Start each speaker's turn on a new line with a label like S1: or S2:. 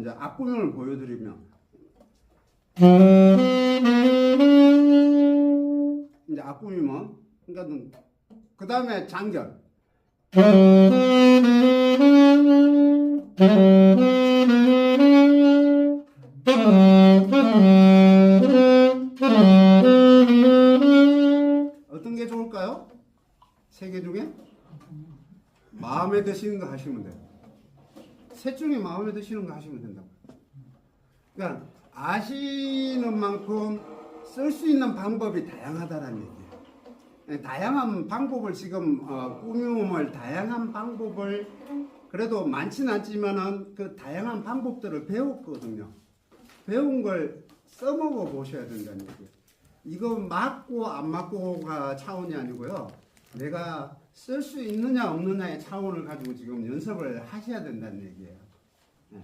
S1: 이제 앞구녕을 보여드리면 이제 앞구녕은 그러니까 그 다음에 장결 어떤 게 좋을까요? 세 개 중에 마음에 드시는 거 하시면 돼요. 셋 중에 마음에 드시는 거 하시면 된다고. 그러니까 아시는 만큼 쓸 수 있는 방법이 다양하다는 얘기예요. 네, 다양한 방법을 지금 어, 꾸밈을 다양한 방법을 그래도 많지는 않지만은 그 다양한 방법들을 배웠거든요. 배운 걸 써먹어 보셔야 된다는 얘기예요. 이거 맞고 안 맞고가 차원이 아니고요. 내가 쓸 수 있느냐 없느냐의 차원을 가지고 지금 연습을 하셔야 된다는 얘기예요. 네.